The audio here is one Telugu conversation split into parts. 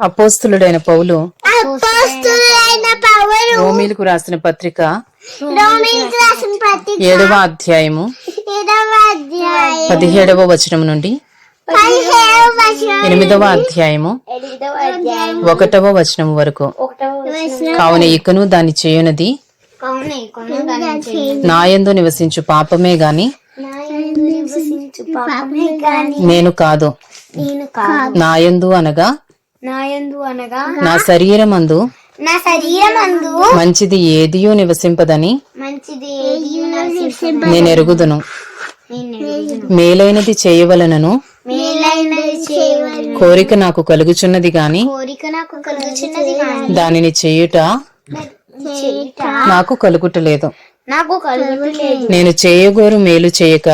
అపోస్తులుడైన పౌలు రోమీలకు రాసిన పత్రిక ఏడవ అధ్యాయము పదిహేడవ వచనం నుండి ఎనిమిదవ అధ్యాయము ఒకటవ వచనం వరకు. కావున ఇకను దాని చేయునది నాయందు నివసించు పాపమే గాని నేను కాదు. నాయందు అనగా నాయందు అనగా నా శరీరమందు నా శరీరమందు మంచిది ఏదియూ నివసింపదని మంచిది ఏది నివసింప నేను ఎరుగుదును. మేలైనది చేయవలనను కోరిక నాకు కలుగుచున్నది గాని కోరిక నాకు కలుగుచున్నది కానీ దానిని చేయుట నాకు కలుగుటలేదు. నాకు నేను చేయగోరు మేలు చేయక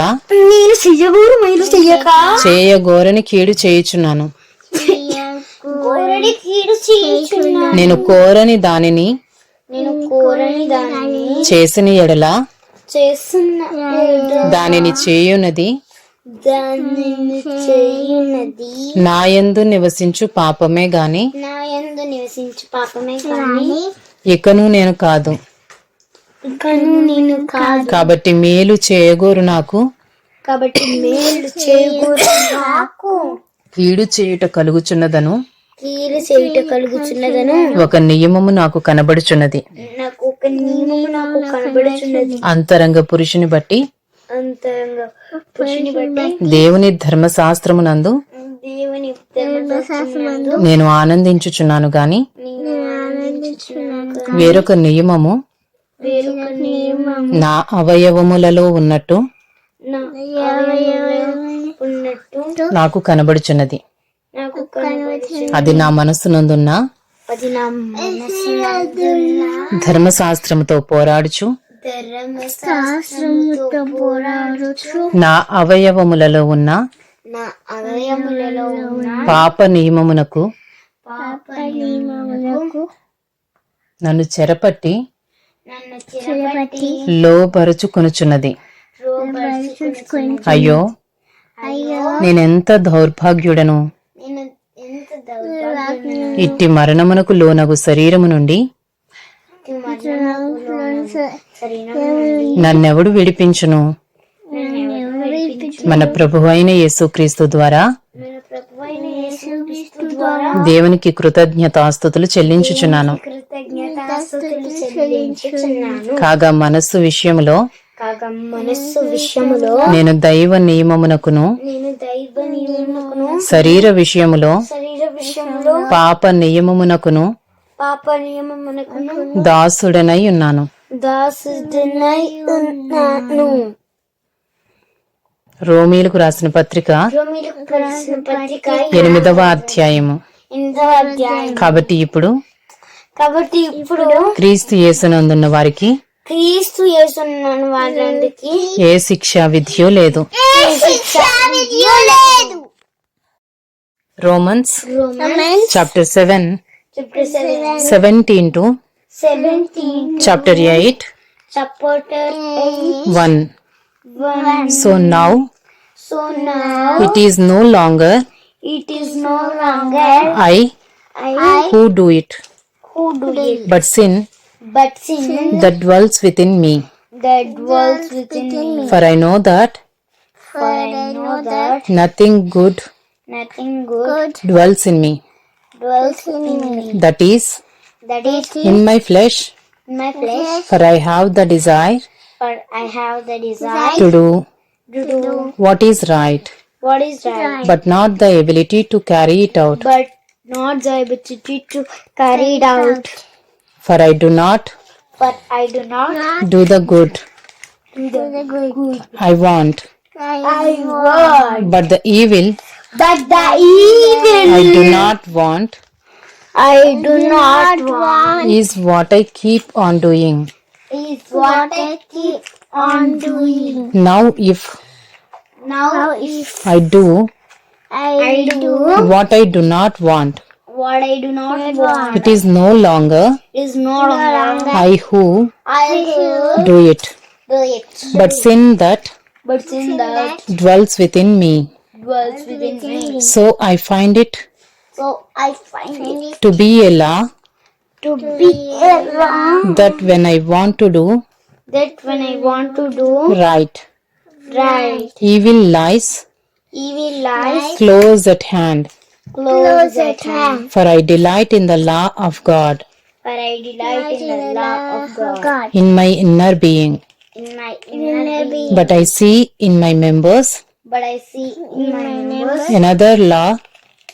నేను చెయ్యగూరు మేలు చెయ్యక చేయగోరని కీడు చేయుచున్నాను. నేను కోరని దానిని నేను కోరని దానిని చేసిన ఎడల చేస్తున్న దానిని చేయునది దానిని నాయందు నివసించు పాపమే గాని నా యందు నివసించు పాపమే కానీ ఇకను నేను కాదు. కను నేను కాదు. కాబట్టి మేలు చేయగోరు నాకు. కాబట్టి మేలు చేయకూడదు నాకు. కీడు చేయుట కలుగుచున్నదను. కీలు చేయుట కలుగుచున్నదను. ఒక నియమము నాకు కనబడుచున్నది. నాకు ఒక నియమము నాకు కనబడుచున్నది. అంతరంగ పురుషుని బట్టి అంతరంగా పురుషుని బట్టి దేవుని ధర్మశాస్త్రమునందు దేవుని ధర్మశాస్త్రమందు నేను ఆనందించుచున్నాను గాని వేరొక నియమము నా అవయవములలో ఉన్నట్టు నాకు కనబడుచున్నది. అది నా మనసునందున్న ధర్మశాస్త్రముతో పోరాడుచు. నా అవయవములలో ఉన్న పాప నియమమునకు నన్ను చెరపట్టి లోపరుచుకొనుచున్నది అయ్యో నేనెంత దౌర్భాగ్యుడను? నేను ఎంత దౌర్భాగ్యను ఇట్టి మరణమునకు లోనగు శరీరము నుండి నన్నెవడు విడిపించును? మన ప్రభు అయిన యేసుక్రీస్తు ద్వారా మన ప్రభువైన యేసుక్రీస్తు ద్వారా దేవునికి కృతజ్ఞతాస్తుతులు చెల్లించుచున్నాను. కృతజ్ఞతాస్తుతులు చెల్లించుచున్నాను. కాగా మనస్సు విషయములో కాగా మనస్సు విషయములో నేను దైవ నియమమునకును నేను దైవ నియమమును శరీర విషయములో శరీర విషయంలో పాప నియమమునకును పాప నియమమునకును దాసుడనై ఉన్నాను. దాసుడనై ఉన్నాను. రోమీలకు రాసిన పత్రిక రోమిలకు రాసిన పత్రిక ఎనిమిదవ అధ్యాయము. ఎనిమిదవ అధ్యాయం కాబట్టి ఇప్పుడు కాబట్టి ఇప్పుడు క్రీస్తు యేసునందున్న వారికి క్రీస్తు యేసున్నాను వాళ్ళందరికీ ఏ శిక్షా విధియో లేదు. శిక్షా విధియు లేదు. Romans, Romans chapter 7, chapter 7 17 to 17 chapter 8, chapter 8 1. 1. So now, so now it is no longer it is no longer I, I who do it, who do it, but sin, but sin that dwells within me. That dwells within me. For I know that, for I know that nothing good nothing good. Dwells in me. Dwells in me. that is that is in my flesh. In my flesh. For I have the desire for I have the desire to do to do what is right. what is right. But not the ability to carry it out. But not the ability to carry it out. for I do not but I do not do the good. do the good. I want. I want. But the evil but the evil I do not want. I do not want is what I keep on doing. Is what I keep on doing. now if Now, if I do I, do what I do not want. what I do not want, it is no longer is no longer I who I will do it. do it. but sin that But sin that dwells within me dwells within me. so I find it So I find it to be a law to be a wrong that when I want to do that when I want to do right, right, evil lies evil lies close at hand. close at hand. For I delight in the law of God. For I delight in the law of God. In my inner being. in my inner being. But I see in my members But I see in my members another law.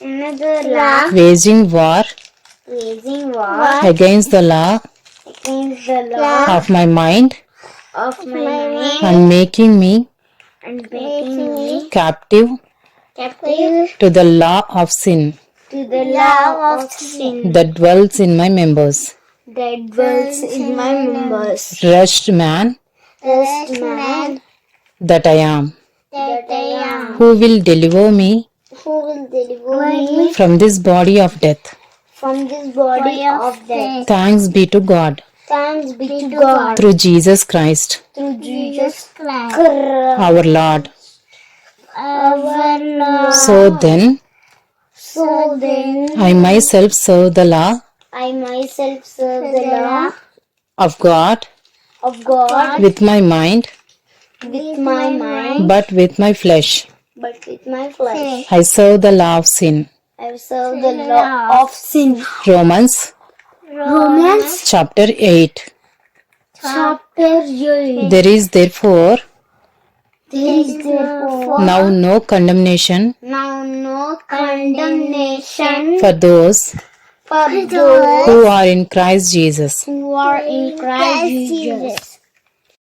Another law. Waging war. Waging war. against the law. Against the law. Of my mind. Of my mind. and making me and making me captive captive to the law of sin. to the law of sin. that dwells in my members. that dwells in my members. Wretched man. Just man. That I am, that I am, who will deliver me who will deliver me from this body of death? from this body of death. Thanks be to God Thanks be to God through Jesus Christ, through Jesus Christ, our Lord. our Lord. So then, So then, I myself serve the law I myself serve the law of God of God with my mind, with my mind, but with my flesh. but with my flesh. I serve the law of sin. I serve the law of sin. Romans Romans chapter 8. chapter 8. There is therefore There is therefore now no condemnation now no condemnation for those for those who are in Christ Jesus. who are in Christ Jesus.